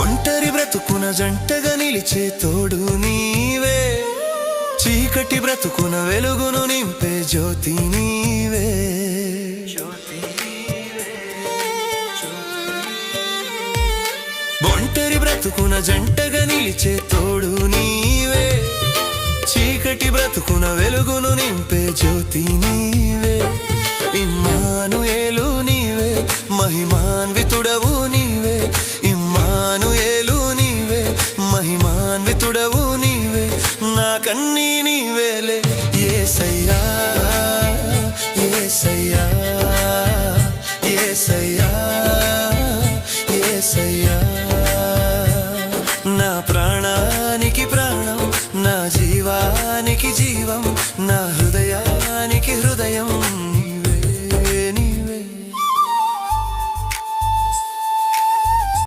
ఒంటరి బ్రతుకున జంటగా నిలిచే తోడు నీవే. చీకటి బ్రతుకున వెలుగును నింపే జ్యోతి నీవే. ఒంటరి బ్రతుకున జంటగా నిలిచే తోడు నీవే. చీకటి బ్రతుకున వెలుగును నింపే జ్యోతి నీవే. ఇమ్మాను ఏలు నీవే మహిమాన్వితుడవు కన్నీ నీవేలే ఏసయ్యా ఏసయ్యా ఏసయ్యా ఏసయ్యా. నా ప్రాణానికి ప్రాణం నా జీవానికి జీవం నా హృదయ